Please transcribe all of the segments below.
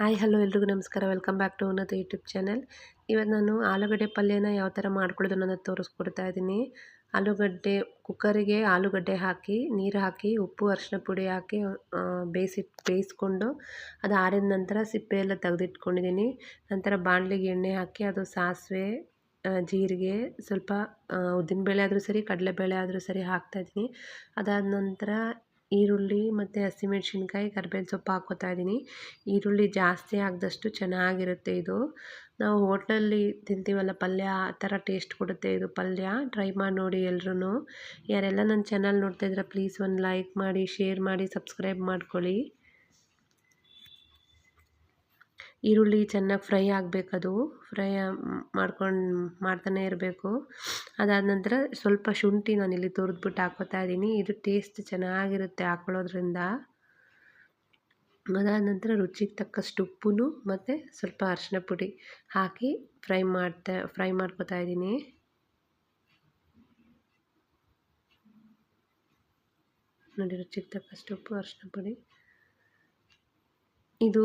Hi, hello ಎಲ್ರಿಗೂ ನಮಸ್ಕಾರ. Welcome back to Unnata YouTube channel. ಇವತ್ತು ನಾನು ಆಲೂಗಡ್ಡೆ ಪಲ್ಯನ ಯಾವ ಥರ ಮಾಡ್ಕೊಳ್ಳೋದು ಅನ್ನೋದು ತೋರಿಸ್ಕೊಡ್ತಾ ಇದ್ದೀನಿ. ಆಲೂಗಡ್ಡೆ ಕುಕ್ಕರಿಗೆ ಆಲೂಗಡ್ಡೆ ಹಾಕಿ, ನೀರು ಹಾಕಿ, ಉಪ್ಪು ಅರಿಶಿನ ಪುಡಿ ಹಾಕಿ ಬೇಯಿಸಿ, ಬೇಯಿಸ್ಕೊಂಡು ಅದು ಆರಿದ ನಂತರ ಸಿಪ್ಪೆ ಎಲ್ಲ ತೆಗೆದಿಟ್ಕೊಂಡಿದ್ದೀನಿ. ನಂತರ ಬಾಣಲಿಗೆ ಎಣ್ಣೆ ಹಾಕಿ, ಅದು ಸಾಸಿವೆ ಜೀರಿಗೆ, ಸ್ವಲ್ಪ ಉದ್ದಿನಬೇಳೆ ಆದರೂ ಸರಿ, ಕಡಲೆಬೇಳೆ ಆದರೂ ಸರಿ ಹಾಕ್ತಾಯಿದ್ದೀನಿ ಅದಾದ ನಂತರ ಈರುಳ್ಳಿ ಮತ್ತು ಹಸಿಮೆಣ್ಸಿನ್ಕಾಯಿ ಕರ್ಬೇವಿನ ಸೊಪ್ಪು ಹಾಕ್ಕೋತಾ ಇದ್ದೀನಿ. ಈರುಳ್ಳಿ ಜಾಸ್ತಿ ಆಗದಷ್ಟು ಚೆನ್ನಾಗಿರುತ್ತೆ ಇದು. ನಾವು ಹೋಟ್ಲಲ್ಲಿ ತಿಂತೀವಲ್ಲ ಪಲ್ಯ, ಆ ಥರ ಟೇಸ್ಟ್ ಕೊಡುತ್ತೆ ಇದು ಪಲ್ಯ. ಟ್ರೈ ಮಾಡಿ ನೋಡಿ ಎಲ್ರೂ ಯಾರೆಲ್ಲ ನನ್ನ ಚಾನಲ್ ನೋಡ್ತಾ ಪ್ಲೀಸ್ ಒಂದು ಲೈಕ್ ಮಾಡಿ, ಶೇರ್ ಮಾಡಿ, ಸಬ್ಸ್ಕ್ರೈಬ್ ಮಾಡ್ಕೊಳ್ಳಿ. ಈರುಳ್ಳಿ ಚೆನ್ನಾಗಿ ಫ್ರೈ ಆಗಬೇಕದು. ಫ್ರೈ ಮಾಡ್ಕೊಂಡು ಮಾಡ್ತಾನೆ ಇರಬೇಕು. ಅದಾದ ನಂತರ ಸ್ವಲ್ಪ ಶುಂಠಿ ನಾನು ಇಲ್ಲಿ ತುರಿದ್ಬಿಟ್ಟು ಹಾಕೋತಾ ಇದ್ದೀನಿ ಇದು ಟೇಸ್ಟ್ ಚೆನ್ನಾಗಿರುತ್ತೆ ಹಾಕ್ಕೊಳ್ಳೋದ್ರಿಂದ ಅದಾದ ನಂತರ ರುಚಿಗೆ ತಕ್ಕಷ್ಟು ಉಪ್ಪು ಮತ್ತು ಸ್ವಲ್ಪ ಅರಿಶಿನ ಪುಡಿ ಹಾಕಿ ಫ್ರೈ ಮಾಡ್ತಾ, ಫ್ರೈ ಮಾಡ್ಕೋತಾ ಇದ್ದೀನಿ ನೋಡಿ ರುಚಿಗೆ ತಕ್ಕಷ್ಟು ಉಪ್ಪು ಅರಿಶಿನ ಪುಡಿ. ಇದು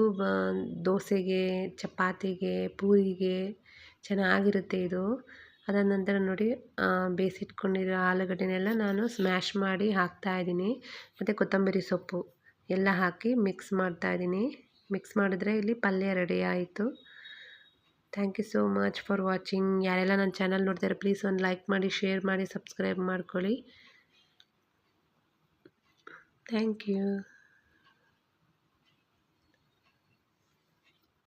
ದೋಸೆಗೆ, ಚಪಾತಿಗೆ, ಪೂರಿಗೆ ಚೆನ್ನಾಗಿರುತ್ತೆ ಇದು. ಅದಾದ ನಂತರ ನೋಡಿ ಬೇಯಿಸಿಟ್ಕೊಂಡಿರೋ ಆಲೂಗಡ್ಡೆನೆಲ್ಲ ನಾನು ಸ್ಮ್ಯಾಶ್ ಮಾಡಿ ಹಾಕ್ತಾ ಇದ್ದೀನಿ. ಮತ್ತು ಕೊತ್ತಂಬರಿ ಸೊಪ್ಪು ಎಲ್ಲ ಹಾಕಿ ಮಿಕ್ಸ್ ಮಾಡ್ತಾ ಇದ್ದೀನಿ. ಮಿಕ್ಸ್ ಮಾಡಿದ್ರೆ ಇಲ್ಲಿ ಪಲ್ಯ ರೆಡಿ ಆಯಿತು. Thank you so much for watching ಯಾರೆಲ್ಲ ನನ್ನ ಚಾನಲ್ ನೋಡ್ತಾರೆ ಪ್ಲೀಸ್ ಒಂದು ಲೈಕ್ ಮಾಡಿ ಶೇರ್ ಮಾಡಿ ಸಬ್ಸ್ಕ್ರೈಬ್ ಮಾಡ್ಕೊಳ್ಳಿ. Thank you